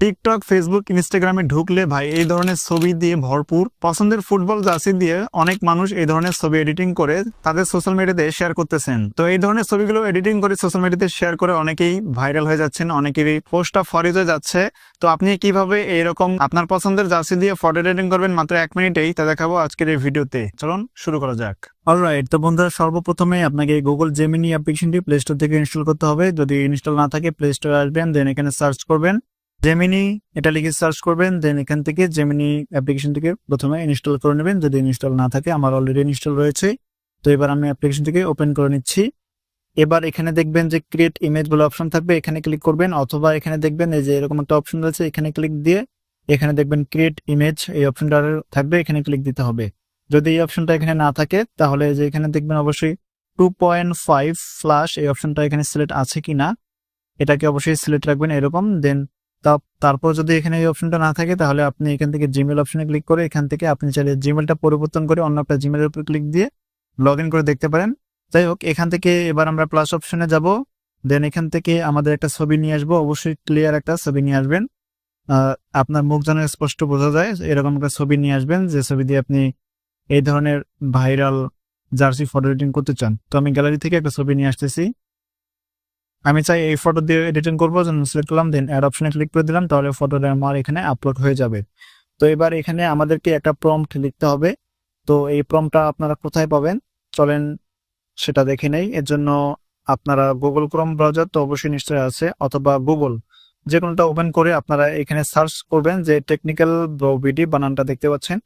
TikTok Facebook ইনস্টাগ্রামে ঢুকলে ভাই, এই ধরনের ছবি দিয়ে ভরপুর। পছন্দের ফুটবল জার্সি দিয়ে অনেক মানুষ এই ধরনের ছবি এডিটিং করে তাদের সোশ্যাল মিডিয়াতে শেয়ার করতেছেন। তো এই ধরনের ছবিগুলো এডিটিং করে সোশ্যাল মিডিয়াতে শেয়ার করে অনেকেই ভাইরাল হয়ে যাচ্ছেন, অনেকেরই পোস্টটা ফরিজ হয়ে যাচ্ছে। তো আপনি কীভাবে এরকম আপনার পছন্দের জার্সি দিয়ে ফটো এডিটিং করবেন? মাত্র এক মিনিটেই, তা দেখাবো আজকের এই ভিডিওতে। চলুন শুরু করা যাক। অলরাইট তো বন্ধুরা, সর্বপ্রথমে আপনাকে গুগল জেমিনি অ্যাপ্লিকেশনটি প্লে স্টোর থেকে ইনস্টল করতে হবে। যদি ইনস্টল না থাকে প্লে স্টোরে আসবেন দেন এখানে সার্চ করবেন। জেমিনি এটা লিখে সার্চ করবেন দেন এখান থেকে জেমিনি অ্যাপ্লিকেশন থেকে প্রথমে ইনস্টল করে নেবেন। যদি ইনস্টল না থাকে, আমার অলরেডি ইনস্টল রয়েছে। তো এবার আমি অ্যাপ্লিকেশনটিকে ওপেন করে নিচ্ছি। এবার এখানে দেখবেন যে ক্রিয়েট ইমেজ বলে অপশন থাকবে, এখানে ক্লিক করবেন। অথবা এখানে দেখবেন এই যে এরকম একটা অপশন রয়েছে, এখানে ক্লিক দিয়ে এখানে দেখবেন ক্রিয়েট ইমেজ এই অপশনটা থাকবে, এখানে ক্লিক দিতে হবে। যদি এই অপশনটা এখানে না থাকে, তাহলে যে এখানে দেখবেন অবশ্যই টু পয়েন্ট ফাইভ ফ্লাশ এই অপশনটা এখানে সিলেক্ট আছে কিনা, এটাকে অবশ্যই সিলেক্ট রাখবেন এরকম। দেন তারপর যদি এখানে এই অপশনটা না থাকে, তাহলে আপনি এখান থেকে জিমেল অপশনে ক্লিক করে এখান থেকে আপনি চাইলে জিমেলটা পরিবর্তন করে অন্য একটা জিমেলের উপর ক্লিক দিয়ে লগ করে দেখতে পারেন। যাই হোক, এখান থেকে এবার আমরা প্লাস অপশনে যাব। দেন এখান থেকে আমাদের একটা ছবি নিয়ে আসব। অবশ্যই ক্লিয়ার একটা ছবি নিয়ে আসবেন। আপনার মুখ যেন স্পষ্ট বোঝা যায়, এরকম একটা ছবি নিয়ে আসবেন, যে ছবি দিয়ে আপনি এই ধরনের ভাইরাল জার্সি ফটো এডিটিং করতে চান। তো আমি গ্যালারি থেকে একটা ছবি নিয়ে আসতেছি। আমি চাই এই ফটো দিয়ে এডিটিং করব, যেন সিলেক্ট করলাম দেন অ্যাড অপশনে ক্লিক করে দিলাম, তাহলে ফটোটা আমার এখানে আপলোড হয়ে যাবে। তো এবার এখানে আমাদেরকে একটা প্রম্পট লিখতে হবে। তো এই প্রম্পটটা আপনারা কোথায় পাবেন? চলেন সেটা দেখে নেই। এর জন্য আপনারা গুগল ক্রোম ব্রাউজার তো অবশ্যই নিশ্চয়ই আছে, অথবা গুগল যে কোনোটা ওপেন করে আপনারা এখানে সার্চ করবেন যে টেকনিক্যাল বিডি বানানটা দেখতে পাচ্ছেন।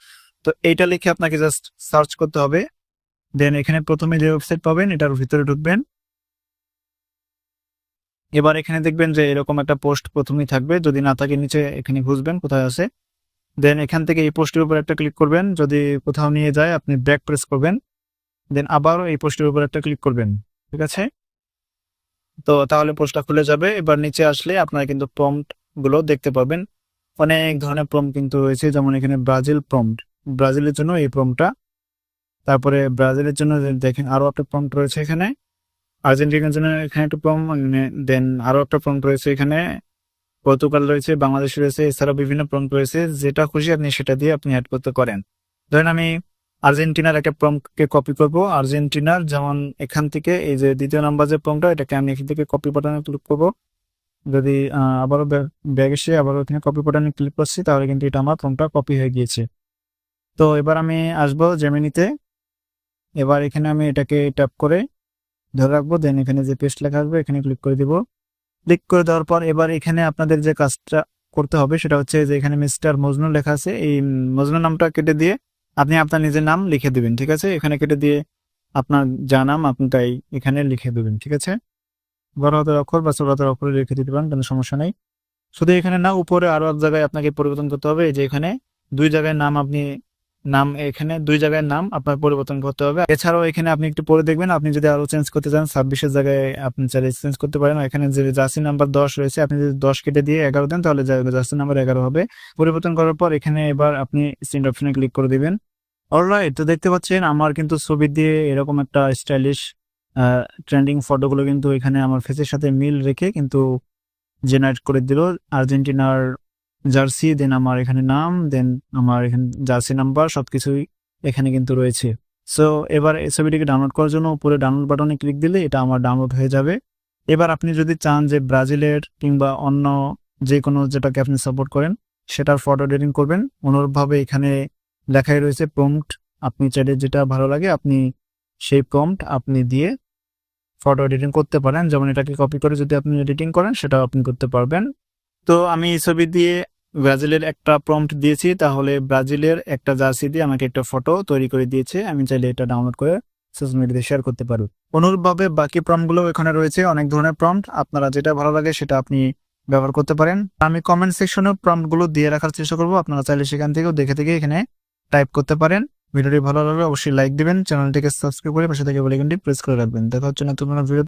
তো এইটা লিখে আপনাকে জাস্ট সার্চ করতে হবে। দেন এখানে প্রথমে যে ওয়েবসাইট পাবেন, এটার ভিতরে ঢুকবেন। এবার এখানে দেখবেন যে এরকম একটা পোস্ট প্রথমেই থাকবে। যদি না থাকে, নিচে এখানে খুঁজবেন কোথায় আছে। দেন এখান থেকে এই পোস্টের উপর একটা ক্লিক করবেন। যদি কোথাও নিয়ে যায়, আপনি ব্যাক প্রেস করবেন। দেন আবারও এই পোস্টের উপর একটা ক্লিক করবেন। ঠিক আছে? তো তাহলে পোস্টটা খুলে যাবে। এবার নিচে আসলে আপনারা কিন্তু প্রম্পটগুলো দেখতে পাবেন। অনেক ধরনের প্রম্পট কিন্তু রয়েছে। যেমন এখানে ব্রাজিল প্রম্পট ব্রাজিলের জন্য এই প্রম্পটটা তারপরে ব্রাজিলের জন্য দেখেন আরও একটা প্রম্পট রয়েছে এখানে। আর্জেন্টিনার জন্য এখানে একটা প্রম দেন আরও একটা প্রম্পট রয়েছে এখানে। পর্তুগাল রয়েছে, বাংলাদেশ রয়েছে, এছাড়াও বিভিন্ন প্রম্পট রয়েছে। যেটা খুশি আপনি সেটা দিয়ে আপনি অ্যাড করতে করেন ধরেন আমি আর্জেন্টিনার একটা প্রম্পটকে কপি করব। আর্জেন্টিনার যেমন এখান থেকে এই যে দ্বিতীয় নাম্বার যে প্রম্পটটা এটাকে আমি এখান থেকে কপি বাটনে ক্লিক করব। যদি আবারও ব্যাগ এসে আবারও এখানে কপি বাটনে ক্লিক করছি, তাহলে কিন্তু এটা আমার প্রম্পটটা কপি হয়ে গিয়েছে। তো এবার আমি আসব জেমিনিতে এবার এখানে আমি এটাকে ট্যাপ করে ধরে রাখব দেন এখানে যে পেস্ট লেখা আসবে এখানে ক্লিক করে দিব। ক্লিক করে দেওয়ার পর এবার এখানে আপনাদের যে কাজটা করতে হবে, সেটা হচ্ছে যে এখানে মিস্টার মজনু লেখা আছে। এই মজনু নামটা কেটে দিয়ে আপনি আপনার নিজের নাম লিখে দিবেন, ঠিক আছে? এখানে কেটে দিয়ে আপনার যা নাম আপনি তাই এখানে লিখে দেবেন, ঠিক আছে? বড় হাতের অক্ষর বা ছোট হাতের অক্ষরে লিখে দিতে পারেন, কোনো সমস্যা নেই। শুধু এখানে না, উপরে আরও এক জায়গায় আপনাকে পরিবর্তন করতে হবে যে এখানে দুই জায়গায় নাম আপনি নাম এখানে, দুই জায়গায় নাম আপনার পরিবর্তন করতে হবে। এছাড়াও এখানে আপনি একটু পরে দেখবেন, আপনি যদি আরও চেঞ্জ করতে চান, ছাব্বিশের জায়গায় আপনি চাইলে চেঞ্জ করতে পারেন। এখানে যে জার্সি নাম্বার দশ রয়েছে, আপনি যদি দশ কেটে দিয়ে এগারো দেন, তাহলে জার্সি নাম্বার এগারো হবে। পরিবর্তন করার পর এখানে এবার আপনি সেন্ড অপশনে ক্লিক করে দিবেন। অলরাইট তো দেখতে পাচ্ছেন, আমার কিন্তু ছবি দিয়ে এরকম একটা স্টাইলিশ ট্রেন্ডিং ফটোগুলো কিন্তু এখানে আমার ফেসের সাথে মিল রেখে কিন্তু জেনারেট করে দিল। আর্জেন্টিনার জার্সি দেন আমার এখানে নাম দেন আমার এখানে জার্সি নাম্বার সবকিছুই এখানে কিন্তু রয়েছে। সো এবার এই ছবিটিকে ডাউনলোড করার জন্য উপরে ডাউনলোড বাটনে ক্লিক দিলে এটা আমার ডাউনলোড হয়ে যাবে। এবার আপনি যদি চান যে ব্রাজিলের কিংবা অন্য যে কোনো যেটাকে আপনি সাপোর্ট করেন, সেটার ফটো এডিটিং করবেন। অনুরূপভাবে এখানে লেখাই রয়েছে প্রম্পট আপনি চাইলে যেটা ভালো লাগে আপনি সেই প্রম্পট আপনি দিয়ে ফটো এডিটিং করতে পারেন। যেমন এটাকে কপি করে যদি আপনি এডিটিং করেন, সেটাও আপনি করতে পারবেন। তো আমি এই ছবি দিয়ে ব্রাজিলের একটা প্রম্পট দিয়েছি, তাহলে ব্রাজিলের একটা জার্সি দিয়ে আমাকে একটা ফটো তৈরি করে দিয়েছে। আমি চাইলে এটা ডাউনলোড করে সোশ্যাল মিডিয়াতে শেয়ার করতে পারব। অনুরূপভাবে বাকি প্রম্পটগুলো এখানে রয়েছে, অনেক ধরনের প্রম্পট আপনারা যেটা ভালো লাগে সেটা আপনি ব্যবহার করতে পারেন। আমি কমেন্ট সেকশনে প্রম্পটগুলো দিয়ে রাখার চেষ্টা করব। আপনারা চাইলে সেখান থেকেও দেখে দেখে এখানে টাইপ করতে পারেন। ভিডিওটি ভালো লাগলে অবশ্যই লাইক দিবেন। চ্যানেলটিকে সাবস্ক্রাইব করে পাশে থেকে বেল আইকনটি প্রেস করে রাখবেন। দেখা হচ্ছে না তোমার ভিডিও